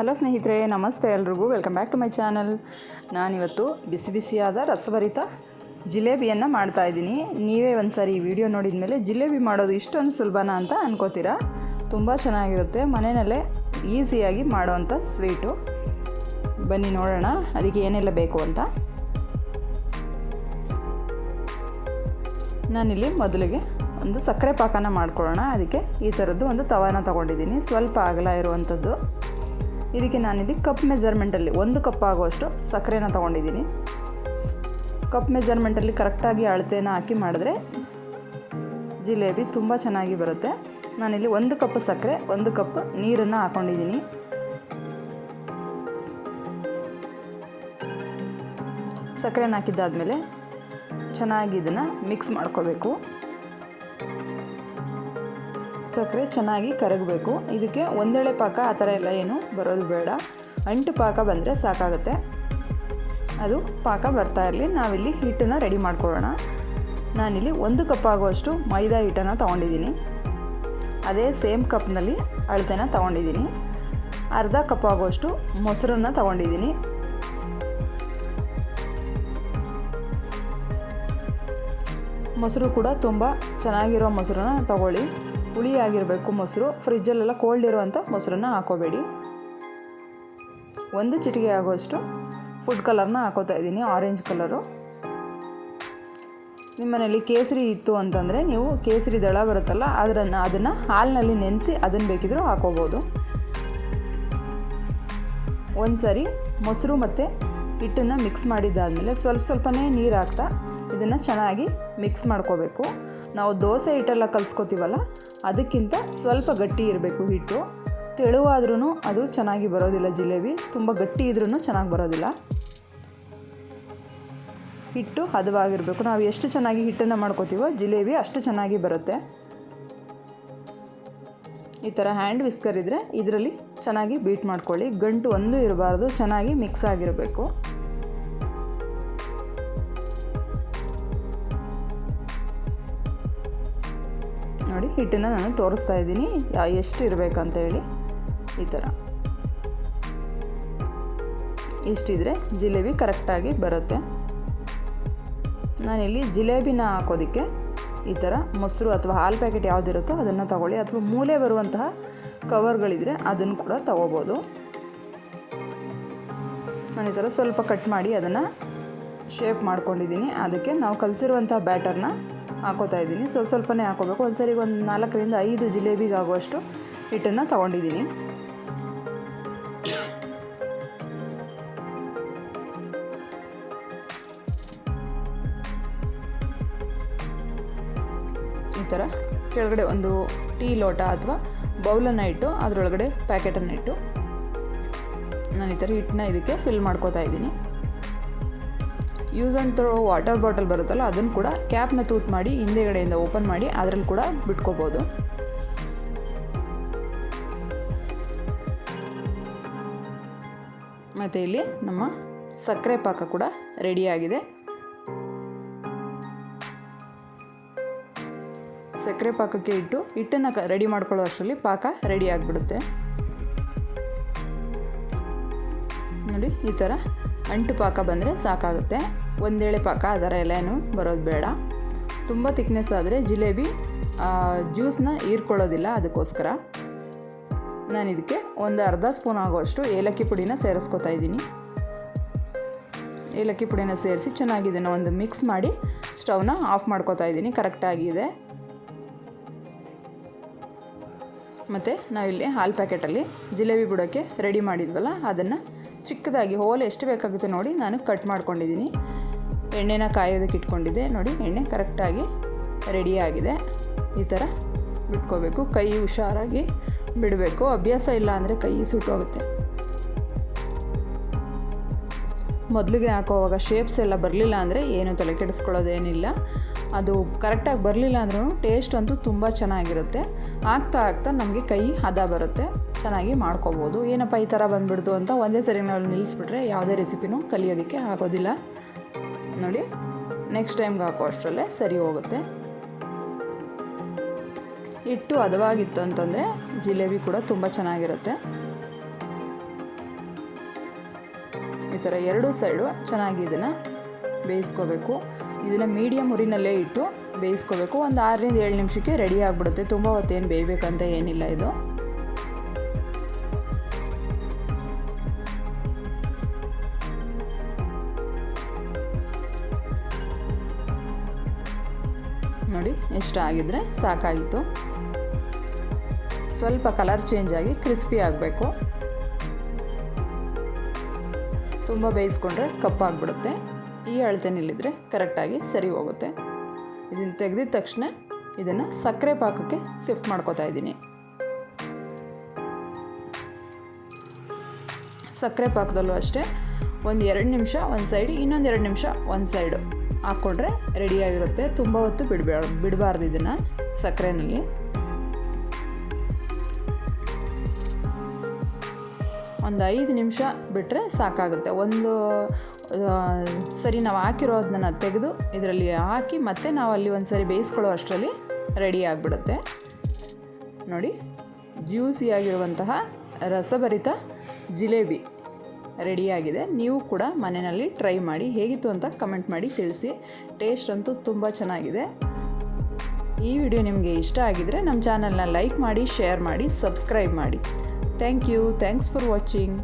Hello ಸ್ನೇಹಿತರೆ, ನಮಸ್ತೆ ಎಲ್ರಿಗೂ. Welcome back to my channel ನಾನಿವತ್ತು ಬಿಸಿ ಬಿಸಿಯಾದ ರಸಭರಿತ ಜಿಲೇಬಿಯನ್ನು ಮಾಡ್ತಾ ಇದ್ದೀನಿ. ನೀವೇ ಒಂದು ಸಾರಿ ಈ ವಿಡಿಯೋ ನೋಡಿದ ಮೇಲೆ ಜಿಲೇಬಿ ಮಾಡೋದು ಇಷ್ಟೊಂದು ಸುಲಭನಾ ಅಂತ ಅನ್ಕೋತೀರಾ? ತುಂಬ ಚೆನ್ನಾಗಿರುತ್ತೆ. ಮನೆಯಲ್ಲೇ ಈಸಿಯಾಗಿ ಮಾಡೋವಂಥ ಸ್ವೀಟು ಬನ್ನಿ ನೋಡೋಣ, ಅದಕ್ಕೆ ಏನೆಲ್ಲ ಬೇಕು ಅಂತ. ನಾನಿಲ್ಲಿ ಮೊದಲಿಗೆ ಒಂದು ಸಕ್ಕರೆ ಪಾಕನ ಮಾಡ್ಕೊಳ್ಳೋಣ. ಅದಕ್ಕೆ ಈ ಥರದ್ದು ಒಂದು ತವಾನ ತೊಗೊಂಡಿದ್ದೀನಿ. ಸ್ವಲ್ಪ ಅಗಲ ಇರುವಂಥದ್ದು ಇದಕ್ಕೆ ನಾನಿಲ್ಲಿ ಕಪ್ ಮೆಜರ್ಮೆಂಟಲ್ಲಿ ಒಂದು ಕಪ್ ಆಗುವಷ್ಟು ಸಕ್ಕರೆನ ತೊಗೊಂಡಿದ್ದೀನಿ. ಕಪ್ ಮೆಜರ್ಮೆಂಟಲ್ಲಿ ಕರೆಕ್ಟಾಗಿ ಅಳತೆನ ಹಾಕಿ ಮಾಡಿದ್ರೆ ಜಿಲೇಬಿ ತುಂಬ ಚೆನ್ನಾಗಿ ಬರುತ್ತೆ. ನಾನಿಲ್ಲಿ ಒಂದು ಕಪ್ ಸಕ್ಕರೆ, ಒಂದು ಕಪ್ ನೀರನ್ನು ಹಾಕ್ಕೊಂಡಿದ್ದೀನಿ ಸಕ್ಕರೆನ ಹಾಕಿದ್ದಾದಮೇಲೆ ಚೆನ್ನಾಗಿ ಇದನ್ನು ಮಿಕ್ಸ್ ಮಾಡ್ಕೋಬೇಕು. ಸಕ್ಕರೆ ಚೆನ್ನಾಗಿ ಕರಗಬೇಕು. ಇದಕ್ಕೆ ಒಂದೆಳೆ ಪಾಕ ಆ ಥರ ಎಲ್ಲ ಏನು ಬರೋದು ಬೇಡ. ಅಂಟು ಪಾಕ ಬಂದರೆ ಸಾಕಾಗುತ್ತೆ. ಅದು ಪಾಕ ಬರ್ತಾ ಇರಲಿ. ನಾವಿಲ್ಲಿ ಹಿಟ್ಟನ್ನು ರೆಡಿ ಮಾಡ್ಕೊಳ್ಳೋಣ. ನಾನಿಲ್ಲಿ ಒಂದು ಕಪ್ ಆಗುವಷ್ಟು ಮೈದಾ ಹಿಟ್ಟನ್ನು ತೊಗೊಂಡಿದ್ದೀನಿ. ಅದೇ ಸೇಮ್ ಕಪ್ನಲ್ಲಿ ಅಳತೆನ ತೊಗೊಂಡಿದ್ದೀನಿ. ಅರ್ಧ ಕಪ್ ಆಗುವಷ್ಟು ಮೊಸರನ್ನು ತೊಗೊಂಡಿದ್ದೀನಿ. ಮೊಸರು ಕೂಡ ತುಂಬ ಚೆನ್ನಾಗಿರೋ ಮೊಸರನ್ನ ತಗೊಳ್ಳಿ. ಹುಳಿಯಾಗಿರಬೇಕು ಮೊಸರು. ಫ್ರಿಜ್ಜಲ್ಲೆಲ್ಲ ಕೋಲ್ಡ್ ಇರುವಂಥ ಮೊಸರನ್ನ ಹಾಕೋಬೇಡಿ. ಒಂದು ಚಿಟಿಕೆ ಆಗುವಷ್ಟು ಫುಡ್ ಕಲರ್ನ ಹಾಕೋತಾ ಇದ್ದೀನಿ ಆರೆಂಜ್ ಕಲರು ನಿಮ್ಮ ಮನೇಲಿ ಕೇಸರಿ ಇತ್ತು ಅಂತಂದರೆ ನೀವು ಕೇಸರಿ ದಳ ಬರುತ್ತಲ್ಲ, ಅದರನ್ನು, ಅದನ್ನು ಹಾಲಿನಲ್ಲಿ ನೆನೆಸಿ ಅದನ್ನು ಬೇಕಿದ್ರೂ ಹಾಕೋಬೋದು. ಒಂದು ಸರಿ ಮೊಸರು ಮತ್ತು ಹಿಟ್ಟನ್ನು ಮಿಕ್ಸ್ ಮಾಡಿದ್ದಾದಮೇಲೆ ಸ್ವಲ್ಪ ಸ್ವಲ್ಪನೇ ನೀರು ಹಾಕ್ತಾ ಇದನ್ನು ಚೆನ್ನಾಗಿ ಮಿಕ್ಸ್ ಮಾಡ್ಕೋಬೇಕು. ನಾವು ದೋಸೆ ಹಿಟ್ಟೆಲ್ಲ ಕಲಿಸ್ಕೋತೀವಲ್ಲ ಅದಕ್ಕಿಂತ ಸ್ವಲ್ಪ ಗಟ್ಟಿ ಇರಬೇಕು ಹಿಟ್ಟು. ತೆಳುವಾದ್ರೂ ಅದು ಚೆನ್ನಾಗಿ ಬರೋದಿಲ್ಲ ಜಿಲೇಬಿ. ತುಂಬ ಗಟ್ಟಿ ಇದ್ರೂ ಚೆನ್ನಾಗಿ ಬರೋದಿಲ್ಲ. ಹಿಟ್ಟು ಹದವಾಗಿರಬೇಕು. ನಾವು ಎಷ್ಟು ಚೆನ್ನಾಗಿ ಹಿಟ್ಟನ್ನು ಮಾಡ್ಕೋತೀವೋ ಜಿಲೇಬಿ ಅಷ್ಟು ಚೆನ್ನಾಗಿ ಬರುತ್ತೆ. ಈ ಥರ ಹ್ಯಾಂಡ್ ವಿಸ್ಕರ್ ಇದ್ದರೆ ಇದರಲ್ಲಿ ಚೆನ್ನಾಗಿ ಬೀಟ್ ಮಾಡ್ಕೊಳ್ಳಿ. ಗಂಟು ಒಂದು ಇರಬಾರ್ದು, ಚೆನ್ನಾಗಿ ಮಿಕ್ಸ್ ಆಗಿರಬೇಕು. ನೋಡಿ ಹಿಟ್ಟನ್ನು ನಾನು ತೋರಿಸ್ತಾ ಇದ್ದೀನಿ. ಎಷ್ಟು ಇರಬೇಕಂತ ಹೇಳಿ. ಈ ಥರ. ಇಷ್ಟಿದ್ರೆ ಜಿಲೇಬಿ ಕರೆಕ್ಟಾಗಿ ಬರುತ್ತೆ. ನಾನಿಲ್ಲಿ ಜಿಲೇಬಿನ ಹಾಕೋದಕ್ಕೆ ಈ ಥರ ಮೊಸರು ಅಥವಾ ಹಾಲು ಪ್ಯಾಕೆಟ್ ಯಾವುದಿರುತ್ತೋ ಅದನ್ನು ತಗೊಳ್ಳಿ. ಅಥವಾ ಮೂಲೆ ಬರುವಂತಹ ಕವರ್ಗಳಿದ್ರೆ ಅದನ್ನು ಕೂಡ ತಗೋಬೋದು. ನಾನು ಈ ಥರ ಸ್ವಲ್ಪ ಕಟ್ ಮಾಡಿ ಅದನ್ನು ಶೇಪ್ ಮಾಡ್ಕೊಂಡಿದ್ದೀನಿ. ಅದಕ್ಕೆ ನಾವು ಕಲಿಸಿರುವಂಥ ಬ್ಯಾಟರ್ನ ಹಾಕೋತಾ ಇದ್ದೀನಿ. ಸ್ವಲ್ಪ ಸ್ವಲ್ಪನೇ ಹಾಕೋಬೇಕು. ಒಂದು ಸರಿಗೆ ಒಂದು ನಾಲ್ಕರಿಂದ ಐದು ಜಿಲೇಬಿಗೆ ಆಗುವಷ್ಟು ಹಿಟ್ಟನ್ನು ತೊಗೊಂಡಿದ್ದೀನಿ. ಈ ಥರ ಕೆಳಗಡೆ ಒಂದು ಟೀ ಲೋಟ ಅಥವಾ ಬೌಲನ್ನು ಇಟ್ಟು ಅದರೊಳಗಡೆ ಪ್ಯಾಕೆಟನ್ನು ಇಟ್ಟು ನಾನು ಈ ಥರ ಹಿಟ್ಟನ್ನ ಇದಕ್ಕೆ ಫಿಲ್ ಮಾಡ್ಕೋತಾ ಇದ್ದೀನಿ. Use and throw water bottle ಬರುತ್ತಲ್ಲ, ಅದನ್ನು ಕೂಡ ಕ್ಯಾಪ್ನ ತೂತ್ ಮಾಡಿ ಹಿಂದೆಗಡೆಯಿಂದ ಓಪನ್ ಮಾಡಿ, ಅದರಲ್ಲಿ ಕೂಡ ಬಿಟ್ಕೋಬೋದು. ಮತ್ತು ಇಲ್ಲಿ ನಮ್ಮ ಸಕ್ಕರೆ ಪಾಕ ಕೂಡ ರೆಡಿಯಾಗಿದೆ ಸಕ್ಕರೆ ಪಾಕಕ್ಕೆ ಇಟ್ಟು ಹಿಟ್ಟನ್ನು ಕ ರೆಡಿ ಮಾಡ್ಕೊಳ್ಳೋ ಅಷ್ಟರಲ್ಲಿ ಪಾಕ ರೆಡಿ ಆಗಿಬಿಡುತ್ತೆ. ನೋಡಿ, ಈ ಥರ ಅಂಟು ಪಾಕ ಬಂದರೆ ಸಾಕಾಗುತ್ತೆ. ಒಂದೇಳೆ ಪಾಕ ಅದರ ಎಲೆನೂ ಬರೋದು ಬೇಡ. ತುಂಬ ತಿಕ್ನೆಸ್ ಆದರೆ ಜಿಲೇಬಿ ಜ್ಯೂಸನ್ನ ಹೀರ್ಕೊಳ್ಳೋದಿಲ್ಲ ಅದಕ್ಕೋಸ್ಕರ. ನಾನು ಇದಕ್ಕೆ ಒಂದು ಅರ್ಧ ಸ್ಪೂನ್ ಆಗೋಷ್ಟು ಏಲಕ್ಕಿ ಪುಡಿನ ಸೇರಿಸ್ಕೊತಾ ಇದ್ದೀನಿ. ಏಲಕ್ಕಿ ಪುಡಿನ ಸೇರಿಸಿ ಚೆನ್ನಾಗಿ ಇದನ್ನು ಒಂದು ಮಿಕ್ಸ್ ಮಾಡಿ ಸ್ಟವ್ನ ಆಫ್ ಮಾಡ್ಕೋತಾ ಇದ್ದೀನಿ ಕರೆಕ್ಟಾಗಿದೆ ಮತ್ತು ನಾವಿಲ್ಲಿ ಹಾಲು ಪ್ಯಾಕೆಟಲ್ಲಿ ಜಿಲೇಬಿ ಬಿಡೋಕ್ಕೆ ರೆಡಿ ಮಾಡಿದ್ವಲ್ಲ, ಅದನ್ನು ಚಿಕ್ಕದಾಗಿ ಹೋಲ್ ಎಷ್ಟು ಬೇಕಾಗುತ್ತೆ ನೋಡಿ ನಾನು ಕಟ್ ಮಾಡ್ಕೊಂಡಿದ್ದೀನಿ. ಎಣ್ಣೆನ ಕಾಯೋದಕ್ಕೆ ಇಟ್ಕೊಂಡಿದ್ದೆ. ನೋಡಿ, ಎಣ್ಣೆ ಕರೆಕ್ಟಾಗಿ ರೆಡಿಯಾಗಿದೆ ಈ ಥರ ಬಿಟ್ಕೋಬೇಕು. ಕೈ ಹುಷಾರಾಗಿ ಬಿಡಬೇಕು. ಅಭ್ಯಾಸ ಇಲ್ಲ ಅಂದರೆ ಕೈ ಸುಟ್ಟೋಗುತ್ತೆ. ಮೊದಲಿಗೆ ಹಾಕೋವಾಗ ಶೇಪ್ಸ್ ಎಲ್ಲ ಬರಲಿಲ್ಲ ಅಂದರೆ ಏನು, ತಲೆ ಕೆಡಿಸ್ಕೊಳ್ಳೋದೇನಿಲ್ಲ. ಅದು ಕರೆಕ್ಟಾಗಿ ಬರಲಿಲ್ಲ ಅಂದ್ರೂ ಟೇಸ್ಟ್ ಅಂತೂ ತುಂಬ ಚೆನ್ನಾಗಿರುತ್ತೆ. ಆಗ್ತಾ ಆಗ್ತಾ ನಮಗೆ ಕೈ ಹದ ಬರುತ್ತೆ. ಚೆನ್ನಾಗಿ ಮಾಡ್ಕೋಬೋದು. ಏನಪ್ಪ ಈ ಥರ ಬಂದುಬಿಡ್ತು ಅಂತ ಒಂದೇ ಸರಿ ನಾವು ನಿಲ್ಲಿಸ್ಬಿಟ್ರೆ ಯಾವುದೇ ರೆಸಿಪಿನೂ ಕಲಿಯೋದಕ್ಕೆ ಆಗೋದಿಲ್ಲ. ನೋಡಿ. ನೆಕ್ಸ್ಟ್ ಟೈಮ್ಗೆ ಹಾಕೋ ಅಷ್ಟರಲ್ಲೇ, ಸರಿ ಹೋಗುತ್ತೆ. ಇಟ್ಟು ಹದವಾಗಿತ್ತು ಅಂತಂದರೆ ಜಿಲೇಬಿ ಕೂಡ ತುಂಬ ಚೆನ್ನಾಗಿರುತ್ತೆ. ಈ ಥರ ಎರಡೂ ಸೈಡು ಚೆನ್ನಾಗಿ ಇದನ್ನು ಬೇಯಿಸ್ಕೋಬೇಕು. ಇದನ್ನು ಮೀಡಿಯಮ್ ಉರಿನಲ್ಲೇ ಇಟ್ಟು ಬೇಯಿಸ್ಕೋಬೇಕು. ಒಂದು ಆರರಿಂದ ಏಳು ನಿಮಿಷಕ್ಕೆ ರೆಡಿ ಆಗಿಬಿಡುತ್ತೆ. ತುಂಬ ಹೊತ್ತೇನು ಬೇಯಬೇಕಂತ ಏನಿಲ್ಲ ಇದು. ನೋಡಿ ಎಷ್ಟ ಆಗಿದ್ರೆ ಸಾಕಾಯಿತು. ಸ್ವಲ್ಪ ಕಲರ್ ಚೇಂಜ್ ಆಗಿ ಕ್ರಿಸ್ಪಿ ಆಗಬೇಕು. ತುಂಬ ಬೇಯಿಸ್ಕೊಂಡ್ರೆ ಕಪ್ಪಾಗ್ಬಿಡುತ್ತೆ ಈ ಅಳತೆನಲ್ಲಿದ್ದರೆ ಕರೆಕ್ಟಾಗಿ ಸರಿ ಹೋಗುತ್ತೆ. ಇದನ್ನು ತೆಗೆದಿದ ತಕ್ಷಣ ಇದನ್ನು ಸಕ್ಕರೆ ಪಾಕಕ್ಕೆ ಶಿಫ್ಟ್ ಮಾಡ್ಕೋತಾ ಇದ್ದೀನಿ. ಸಕ್ಕರೆ ಪಾಕದಲ್ಲೂ ಅಷ್ಟೇ. ಒಂದು ಎರಡು ನಿಮಿಷ ಒಂದು ಸೈಡ್ ಇನ್ನೊಂದು ಎರಡು ನಿಮಿಷ ಒಂದು ಸೈಡು ಹಾಕ್ಕೊಂಡ್ರೆ ರೆಡಿಯಾಗಿರುತ್ತೆ ತುಂಬ ಹೊತ್ತು ಬಿಡಬೇಡ ಬಿಡಬಾರ್ದು ಇದನ್ನು ಸಕ್ಕರೆನಲ್ಲಿ. ಒಂದು ಐದು ನಿಮಿಷ ಬಿಟ್ಟರೆ ಸಾಕಾಗುತ್ತೆ. ಒಂದು ಸರಿ ನಾವು ಹಾಕಿರೋದನ್ನ ತೆಗೆದು ಇದರಲ್ಲಿ ಹಾಕಿ ಮತ್ತೆ ನಾವು ಅಲ್ಲಿ ಒಂದು ಸರಿ ಬೇಯಿಸ್ಕೊಳ್ಳೋ ಅಷ್ಟರಲ್ಲಿ ರೆಡಿ ಆಗಿಬಿಡುತ್ತೆ. ನೋಡಿ ಜ್ಯೂಸಿಯಾಗಿರುವಂತಹ ರಸಭರಿತ ಜಿಲೇಬಿ. ರೆಡಿಯಾಗಿದೆ. ನೀವು ಕೂಡ ಮನೆಯಲ್ಲಿ ಟ್ರೈ ಮಾಡಿ, ಹೇಗಿತ್ತು ಅಂತ ಕಮೆಂಟ್ ಮಾಡಿ ತಿಳಿಸಿ. ಟೇಸ್ಟ್ ಅಂತೂ ತುಂಬ ಚೆನ್ನಾಗಿದೆ. ಈ ವಿಡಿಯೋ ನಿಮಗೆ ಇಷ್ಟ ಆಗಿದರೆ ನಮ್ಮ ಚಾನಲ್ನ ಲೈಕ್ ಮಾಡಿ, ಶೇರ್ ಮಾಡಿ, ಸಬ್ಸ್ಕ್ರೈಬ್ ಮಾಡಿ. Thank you. Thanks for watching.